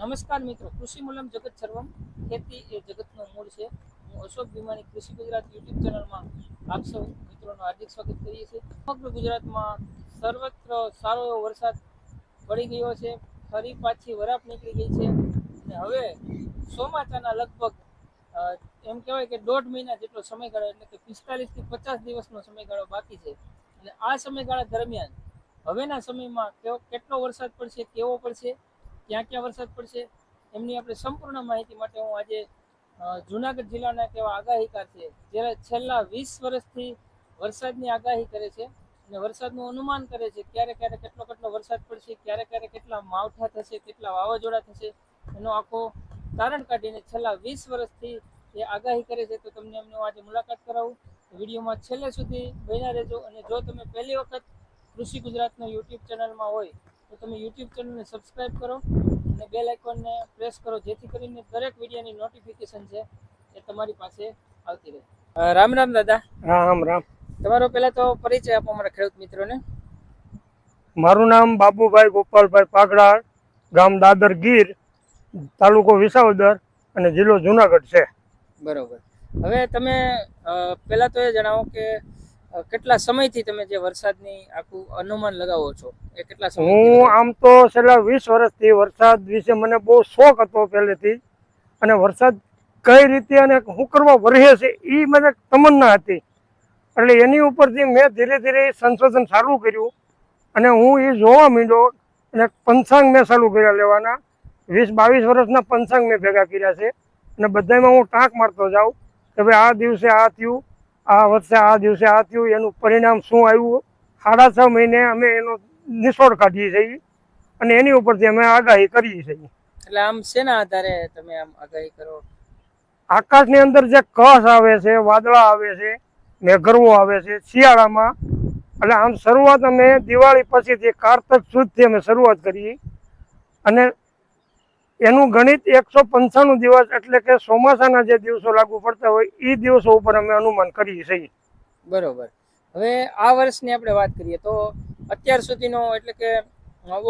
નમસ્કાર મિત્રો, કૃષિ મૂલમ જગત સર્વમ ખેતી એ જગતનો મૂળ છે. હું અશોક ભીમાણી, કૃષિ ગુજરાત યુટ્યુબ ચેનલમાં આપ સૌ મિત્રોનું હાર્દિક સ્વાગત કરીએ છીએ. સમગ્ર ગુજરાતમાં સર્વત્ર સારો એવો વરસાદ પડી ગયો છે. ફરી પાછી વરાપ નીકળી ગઈ છે. અને હવે ચોમાસાના લગભગ એમ કહેવાય કે દોઢ મહિના જેટલો સમયગાળો, એટલે કે પિસ્તાલીસથી પચાસ દિવસનો સમયગાળો બાકી છે. અને આ સમયગાળા દરમિયાન હવેના સમયમાં કેટલો વરસાદ પડશે, કેવો પડશે? ક્યાં ક્યાં વરસાદ પડશે, એમની આપણે સંપૂર્ણ માહિતી માટે હું આજે જુનાગઢ જિલ્લાના એક એવા આગાહીકાર છે જ્યારે છેલ્લા વીસ વર્ષથી વરસાદની આગાહી કરે છે અને વરસાદનું અનુમાન કરે છે ક્યારે ક્યારે કેટલો કેટલો વરસાદ પડશે, ક્યારે ક્યારે કેટલા માવઠા થશે, કેટલા વાવાઝોડા થશે, એનો આખો તારણ કાઢીને છેલ્લા વીસ વર્ષથી એ આગાહી કરે છે. તો તમને એમને આજે મુલાકાત કરાવું. વિડીયોમાં છેલ્લે સુધી બન્યા રહેજો અને જો તમે પહેલી વખત કૃષિ ગુજરાતનો યુટ્યુબ ચેનલમાં હોય, તો તમે યુટ્યુબ ચેનલને સબસ્ક્રાઇબ કરો. અને બેલ આઇકોનને પ્રેસ કરો જેથી કરીને દરેક વિડીયોની નોટિફિકેશન છે એ તમારી પાસે આવતી રહે. રામ રામ દાદા. રામ રામ. તમારો પહેલા તો પરિચય આપો અમારા ખેડૂત મિત્રોને. મારું નામ બાબુભાઈ ગોપાલભાઈ પાગડા ગામ દાદર ગીર તાલુકો વિસાવદર અને જિલ્લો જુનાગઢ છે. બરોબર. હવે તમે પહેલાં તો એ જણાવો કે કેટલા સમયથી તમે જે વરસાદની આખું અનુમાન લગાવો છો? એ કેટલા સમય હું આમ તો છેલ્લા વીસ વર્ષથી વરસાદ વિશે મને બહુ શોખ હતો પહેલેથી. અને વરસાદ કઈ રીતે અને શું કરવા વરહે છે એ મને તમન્ના હતી. એટલે એની ઉપરથી મેં ધીરે ધીરે સંશોધન ચાલુ કર્યું. અને હું એ જોવા માંડ્યો અને પંચાંગ મેં ચાલુ કર્યા લેવાના. વીસ બાવીસ વર્ષના પંચાંગ મેં ભેગા કર્યા છે. અને બધામાં હું ટાંક મારતો જાઉં કે ભાઈ આ દિવસે આ થયું આ વર્ષે આ દિવસે આ થયું એનું પરિણામ શું આવ્યું? સાડા છ મહિને અમે એનો નિષ્ફળ કાઢીએ છીએ અને એની ઉપરથી અમે આગાહી કરીએ છીએ. એટલે આમ શેના આધારે તમે આમ આગાહી કરો? આકાશની અંદર જે કસ આવે છે વાદળા આવે છે મેઘરવો આવે છે શિયાળામાં એટલે આમ શરૂઆત અમે દિવાળી પછીથી કારતક સુધી અમે શરૂઆત કરી અને એનું ગણિત એકસો પંચાણું દિવસ એટલે કે ચોમાસાના જે દિવસો લાગુ પડતા હોય એ દિવસો ઉપર અમે અનુમાન કરીએ છીએ. બરોબર. હવે આ વર્ષની આપણે વાત કરીએ તો અત્યાર સુધીનો એટલે કે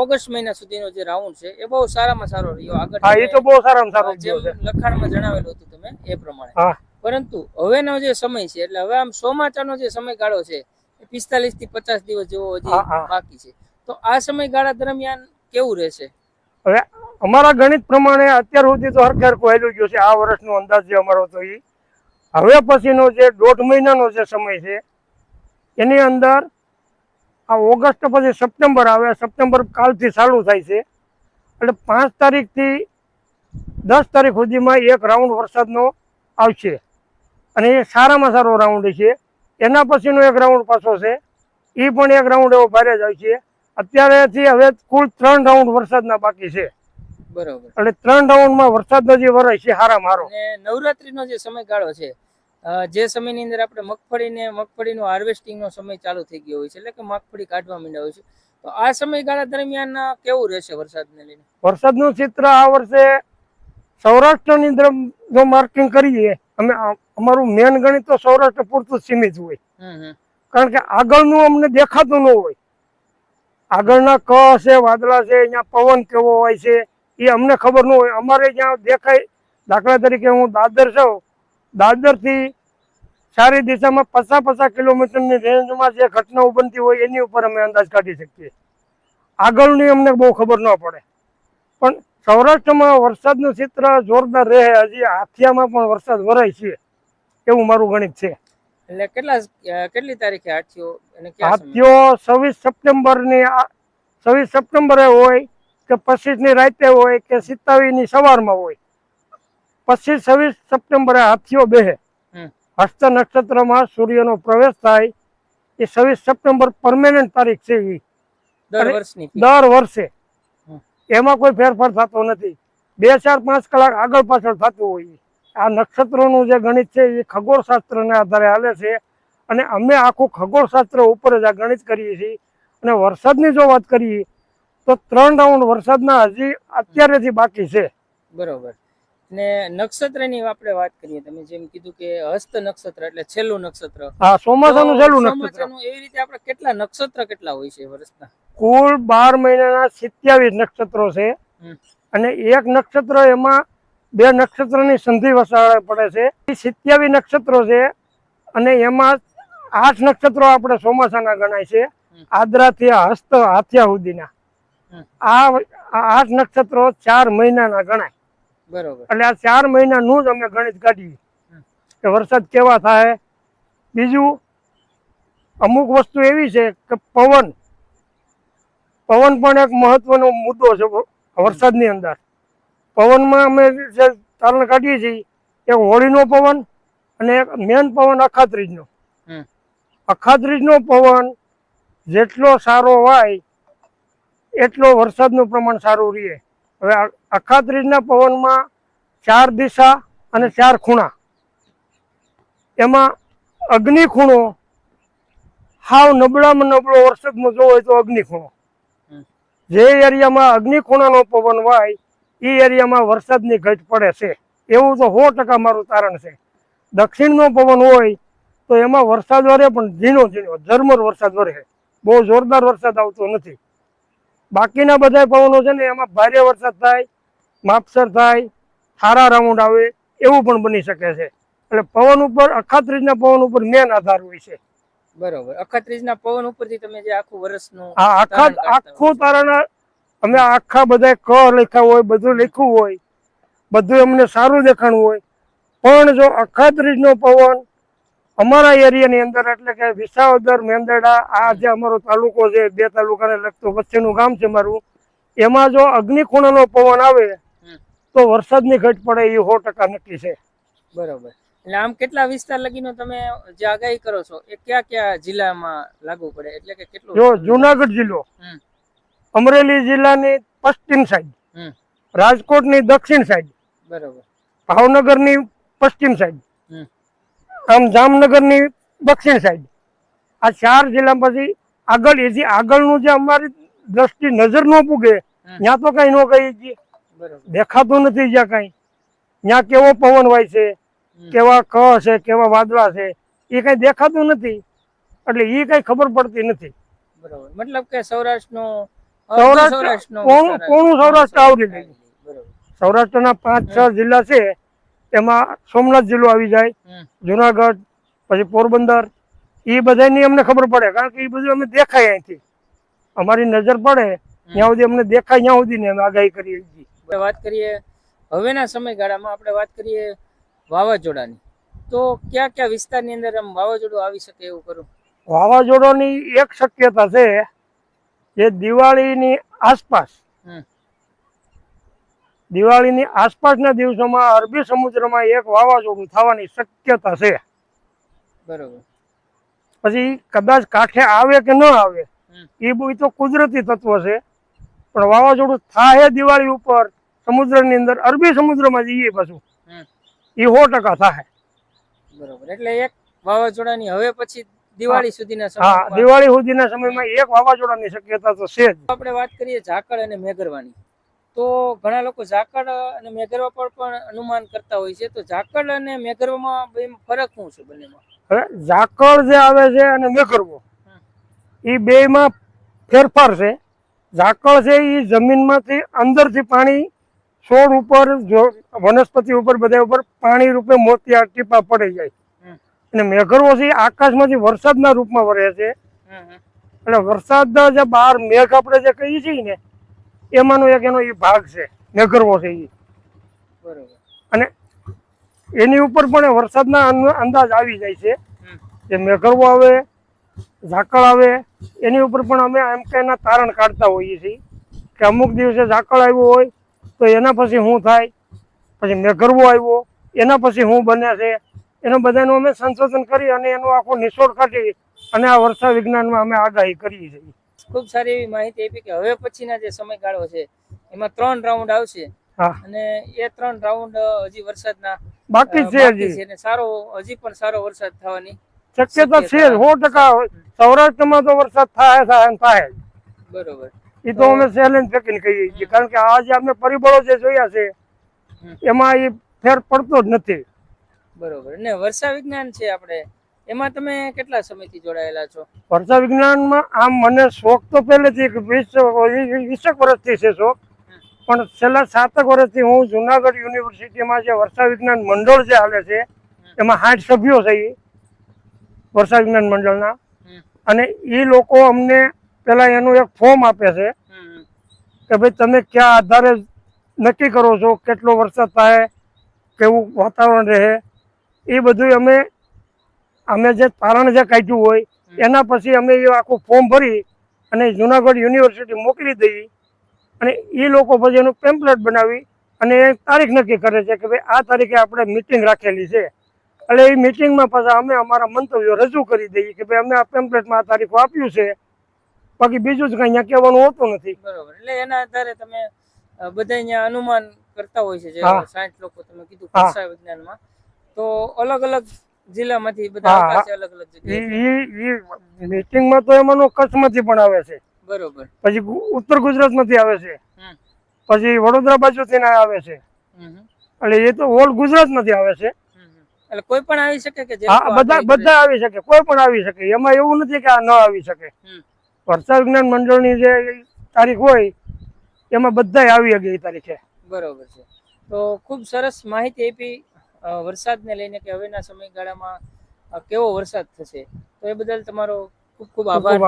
ઓગસ્ટ મહિના સુધીનો જે રાઉન્ડ છે એ બહુ સારામાં સારો રહ્યો. આગળ હા એ તો બહુ સારામાં સારો જેમ છે. લખાણમાં જણાવેલું હતું તમે એ પ્રમાણે. પરંતુ હવેનો જે સમય છે એટલે હવે આમ ચોમાસાનો જે સમયગાળો છે એ પિસ્તાલીસથી પચાસ દિવસ જેવો હજી. બાકી છે. તો આ સમયગાળા દરમિયાન કેવું રહેશે? હવે અમારા ગણિત પ્રમાણે અત્યાર સુધી તો હરખેર કોહેલું ગયું છે. આ વર્ષનો અંદાજ જે અમારો હતો એ હવે પછીનો જે દોઢ મહિનાનો જે સમય છે, એની અંદર આ ઓગસ્ટ પછી સપ્ટેમ્બર આવે. સપ્ટેમ્બર કાલથી ચાલુ થાય છે. એટલે પાંચ તારીખથી દસ તારીખ સુધીમાં એક રાઉન્ડ વરસાદનો આવશે. અને એ સારામાં સારો રાઉન્ડ છે. એના પછીનો એક રાઉન્ડ પાછો છે. એ પણ એક રાઉન્ડ એવો ભારે જ આવશે. અત્યારેથી હવે કુલ ત્રણ રાઉન્ડ વરસાદના બાકી છે. બરોબર. એટલે ત્રણ રાઉન્ડમાં વરસાદનો જે વરસ છે હારા મારો. નવરાત્રીનો જે સમયગાળો છે જે સમયની અંદર આપણે મગફળીને મગફળીનો હાર્વેસ્ટિંગનો સમય ચાલુ થઈ ગયો હોય છે એટલે કે મગફળી કાઢવા માંડ્યા હોય છે. તો આ સમયગાળા દરમિયાન કેવું રહેશે વરસાદને લઈને? વરસાદનું ચિત્ર આ વર્ષે સૌરાષ્ટ્રની અંદર જો માર્કિંગ કરીએ અમે અમારું મેન ગણિત તો સૌરાષ્ટ્ર પૂરતું જ સીમિત હોય. કારણ કે આગળનું અમને દેખાતું ન હોય. આગળના ક છે, વાદળા છે, અહીંયા પવન કેવો હોય છે, એ અમને ખબર ન હોય. અમારે જ્યાં દેખાય, દાખલા તરીકે હું દાદર છું. દાદરથી સારી દિશામાં પચાસ પચાસ કિલોમીટરની રેન્જમાં જે ઘટનાઓ બનતી હોય, એની ઉપર અમે અંદાજ કાઢી શકીએ. આગળની અમને બહુ ખબર ન પડે. પણ સૌરાષ્ટ્રમાં વરસાદનું ચિત્ર જોરદાર રહે. હજી હાથિયામાં પણ વરસાદ વરાય છે. એવું મારું ગણિત છે. એટલે કેટલા કેટલી તારીખે હાથીઓ? હાથીઓ છવ્વીસ સપ્ટેમ્બરની છવ્વીસ સપ્ટેમ્બરે હોય કે પચીસની રાતે હોય કે સિત્તાવીસની સવારમાં હોય. પચીસ છવ્વીસ સપ્ટેમ્બરે હાથીઓ બેહે હસ્ત નક્ષત્રમાં સૂર્યનો પ્રવેશ થાય. એ છવ્વીસ સપ્ટેમ્બર પરમેનન્ટ તારીખ છે એ દર વર્ષે. એમાં કોઈ ફેરફાર થતો નથી. બે ચાર પાંચ કલાક આગળ પાછળ થતું હોય આ નક્ષત્રોનું જે ગણિત છે એ ખગોળશાસ્ત્રને આધારે હાલે છે. અને અમે આખું ખગોળશાસ્ત્ર ઉપર જ આ ગણિત કરીએ છીએ. અને વરસાદની જો વાત કરીએ તો ત્રણ રાઉન્ડ વરસાદના હજી અત્યારેથી બાકી છે. બરોબર. ને નક્ષત્રની આપણે વાત કરીએ તમે જેમ કીધું કે હસ્ત નક્ષત્ર એટલે છેલ્લું નક્ષત્ર. હા ચોમાસાનું છેલ્લું નક્ષત્ર. એવી રીતે આપણે કેટલા નક્ષત્ર કેટલા હોય છે વર્ષના? કુલ બાર મહિનાના સિત્યાવીસ નક્ષત્રો છે. અને એક નક્ષત્ર એમાં બે નક્ષત્રની સંધિ વસાવે પડે છે. સિત્યાવી નક્ષત્રો છે અને એમાં આઠ નક્ષત્રો આપણે ચોમાસાના ગણાય છે. આદ્રાથી હસ્ત હાથિયા સુધીના આ આ આઠ નક્ષત્રો ચાર મહિનાના ગણાય. બરોબર. એટલે આ ચાર મહિનાનું જ અમે ગણિત કાઢીએ. કે વરસાદ કેવા થાય? બીજું અમુક વસ્તુ એવી છે કે પવન. પવન પણ એક મહત્વનો મુદ્દો છે વરસાદની અંદર. પવનમાં અમે જે તારણ કાઢીએ છીએ એક હોળીનો પવન અને એક મેન પવન અખાત્રીજનો. અખાત્રીજનો પવન જેટલો સારો હોય એટલો વરસાદનું પ્રમાણ સારું રહે હવે અખાત્રીજના પવનમાં ચાર દિશા અને ચાર ખૂણા એમાં અગ્નિ ખૂણો હાવ નબળામાં નબળો વરસાદમાં જોવો હોય તો અગ્નિ ખૂણો. જે એરિયામાં અગ્નિ ખૂણાનો પવન વાય એ એરિયામાં વરસાદની ઘટ પડે છે. એવું તો સો ટકા મારું તારણ છે. દક્ષિણનો પવન હોય તો એમાં વરસાદ વરે પણ ઝીણો ઝીણો ઝરમર વરસાદ વરે. બહુ જોરદાર વરસાદ આવતો નથી. બાકીના બધા પવનો છે ને એમાં ભારે વરસાદ થાય માપસર થાય સારા રાઉન્ડ આવે એવું પણ બની શકે છે. એટલે પવન ઉપર અખાત્રીજના પવન ઉપર મેન આધાર હોય છે. બરોબર. અખાત્રીજના પવન ઉપરથી તમે જે આખું વર્ષનું હા આખા આખું તારણ અમે આખા બધા ક લખ્યા હોય બધું લખ્યું હોય બધું અમને સારું દેખાણું હોય. પણ જો અખાત્રીજનો પવન અમારા એરિયાની અંદર એટલે કે વિસાવદર મેંદરડા આ જે અમારો તાલુકો છે બે તાલુકાને લગતો વચ્ચેનું ગામ છે મારું એમાં જો અગ્નિખૂણાનો પવન આવે તો વરસાદની ઘટ પડે એ સો ટકા નક્કી છે. બરોબર. એટલે આમ કેટલા વિસ્તાર લગીનો તમે જે આગાહી કરો છો એ કયા કયા જિલ્લામાં લાગુ પડે? એટલે કે કેટલું જો જુનાગઢ જિલ્લો. અમરેલી જિલ્લાની પશ્ચિમ સાઈડ રાજકોટની દક્ષિણ સાઈડ બરાબર. ભાવનગરની પશ્ચિમ સાઈડ આમ જામનગરની દક્ષિણ સાઈડ આ ચાર જિલ્લા પછી આગળ એથી આગળનું જે અમારી દ્રષ્ટિ નજર ન પૂગે ત્યાં તો કઈ ન કહીએ છીએ દેખાતું નથી જ્યાં કઈ. ત્યાં કેવો પવન હોય છે કેવા ક છે કેવા વાદળા છે એ કઈ દેખાતું નથી. એટલે એ કઈ ખબર પડતી નથી. બરાબર. મતલબ કે સૌરાષ્ટ્રનો સૌરાષ્ટ્ર- કોણું- વિસ્તાર કોણું આવે. સૌરાષ્ટ્ર આવરી લે. સૌરાષ્ટ્રના પાંચ છ જિલ્લા છે. એમાં સોમનાથ જિલ્લો આવી જાય જુનાગઢ પછી પોરબંદર. એ બધાની અમને ખબર પડે કારણ કે એ બધું અમે દેખાય અહીંથી. અમારી નજર પડે ત્યાં સુધી અમને દેખાય ત્યાં સુધી ને અમે આગાહી કરીએ વાત કરીએ હવેના સમયગાળામાં આપણે વાત કરીએ વાવાઝોડાની. તો કયા કયા વિસ્તારની અંદર આમ વાવાઝોડું આવી શકે એવું કરું? વાવાઝોડાની એક શક્યતા છે જે દિવાળીની આસપાસ. દિવાળીની આસપાસના દિવસોમાં અરબી સમુદ્રમાં એક વાવાઝોડું થવાની શક્યતા છે. બરોબર. પછી કદાચ કાંઠે આવે કે ન આવે એ બહુ તો કુદરતી તત્વ છે. પણ વાવાઝોડું થાય દિવાળી ઉપર સમુદ્રની અંદર અરબી સમુદ્રમાં જઈએ પાછું. એ સો ટકા થાય. બરોબર. એટલે એક વાવાઝોડાની હવે પછી દિવાળી સુધીના હા દિવાળી સુધીના સમયમાં એક વાવાઝોડાની શક્યતા તો છે જ. આપણે વાત કરીએ ઝાકળ અને મેઘરવાની. તો ઘણા લોકો ઝાકળ અને મેઘરવા પર પણ અનુમાન કરતા હોય છે. તો ઝાકળ અને મેઘરવામાં ફરક શું છે બંનેમાં? હવે ઝાકળ જે આવે છે અને મેઘરવો એ બેમાં ફેરફાર છે. ઝાકળ છે એ જમીનમાંથી અંદરથી પાણી છોડ ઉપર જો વનસ્પતિ ઉપર બધા ઉપર પાણી રૂપે મોતિયા ટીપા પડી જાય. અને મેઘરવો છે એ આકાશમાંથી વરસાદના રૂપમાં વરે છે. એટલે વરસાદ જે બહાર મેઘ આપણે જે કહીએ છીએ ને એમાંનો એક એનો એ ભાગ છે મેઘરવો છે એ બરોબર. અને એની ઉપર પણ વરસાદના અંદાજ આવી જાય છે. જે મેઘરવો આવે ઝાકળ આવે એની ઉપર પણ અમે એમ કે એના તારણ કાઢતા હોઈએ છીએ કે અમુક દિવસે ઝાકળ આવ્યું હોય તો એના પછી શું થાય પછી મેઘરવો આવ્યો એના પછી શું બને છે એનું બધાનું અમે સંશોધન કરી અને એનું આખું નિશોળ કાઢી અને આ વર્ષા વિજ્ઞાનમાં અમે આગાહી કરીએ છીએ ખૂબ સારી એવી માહિતી આપી કે હવે પછીના જે સમયગાળો છે એમાં ત્રણ રાઉન્ડ આવશે. અને એ ત્રણ રાઉન્ડ હજી વરસાદના બાકી છે હજી. સારો હજી પણ સારો વરસાદ થવાની શક્યતા છે સો ટકા સૌરાષ્ટ્રમાં તો વરસાદ થાય થાય થાય. બરોબર. એ તો અમે ચેલેન્જ ફેંકીને કહીએ છીએ. કારણ કે આ જે અમે પરિબળો જે જોયા છે એમાં એ ફેર પડતો જ નથી. બરોબર. ને વર્ષા વિજ્ઞાન છે આપણે. એમાં તમે કેટલા સમયથી જોડાયેલા છો? વર્ષા વિજ્ઞાનમાં આમ મને શોખ તો પહેલેથી વીસ વીસેક વર્ષથી છે શોખ. પણ છેલ્લા સાતક વર્ષથી હું જુનાગઢ યુનિવર્સિટીમાં જે વર્ષા વિજ્ઞાન મંડળ જે હાલે છે એમાં આઠ સભ્યો છે ઈ વર્ષા વિજ્ઞાન મંડળના. અને એ લોકો અમને પેલા એનું એક ફોર્મ આપે છે કે ભાઈ તમે કયા આધારે નક્કી કરો છો કેટલો વરસાદ થાય કેવું વાતાવરણ રહે એ બધું અમે અમે જે તારણ જે કાઢ્યું હોય એના પછી અમે એ આખું ફોર્મ ભરી અને જુનાગઢ યુનિવર્સિટી મોકલી દઈએ અને એ લોકો પછી એનું પેમ્પલેટ બનાવી અને તારીખ નક્કી કરે છે કે ભાઈ આ તારીખે આપણે મિટિંગ રાખેલી છે. એટલે એ મિટિંગમાં પાછા અમે અમારા મંતવ્યો રજૂ કરી દઈએ કે ભાઈ અમે આ પેમ્પલેટમાં આ તારીખો આપ્યું છે. બાકી બીજું જ કંઈ અહીંયા કહેવાનું હોતું નથી. બરાબર. એટલે એના આધારે તમે બધા અહીંયા અનુમાન કરતા હોય છે જે સાઠ લોકો તમે કીધું ભાષા વિજ્ઞાનમાં. તો અલગ અલગ જિલ્લામાંથી બધા આવતા અલગ અલગ જગ્યાએ. મીટિંગમાં તો એમાંનો કચ્છમાંથી પણ આવે છે. બરોબર. પછી ઉત્તર ગુજરાતમાંથી આવે છે. પછી વડોદરા બાજુથી ના આવે છે. એટલે એ તો ઓલ ગુજરાતમાંથી આવે છે. એટલે કોઈ પણ આવી શકે કે હા બધા બધા આવી શકે. કોઈ પણ આવી શકે. એમાં એવું નથી કે આ ન આવી શકે. વર્ષા વિજ્ઞાન મંડળની જે તારીખ હોય એમાં બધાય આવી શકે એ તારીખે. બરોબર છે. તો ખૂબ સરસ માહિતી આપી વરસાદને લઈને કે હવેના સમયગાળામાં કેવો વરસાદ થશે? તો એ બદલ તમારો ખૂબ ખૂબ ખૂબ ખૂબ આભાર.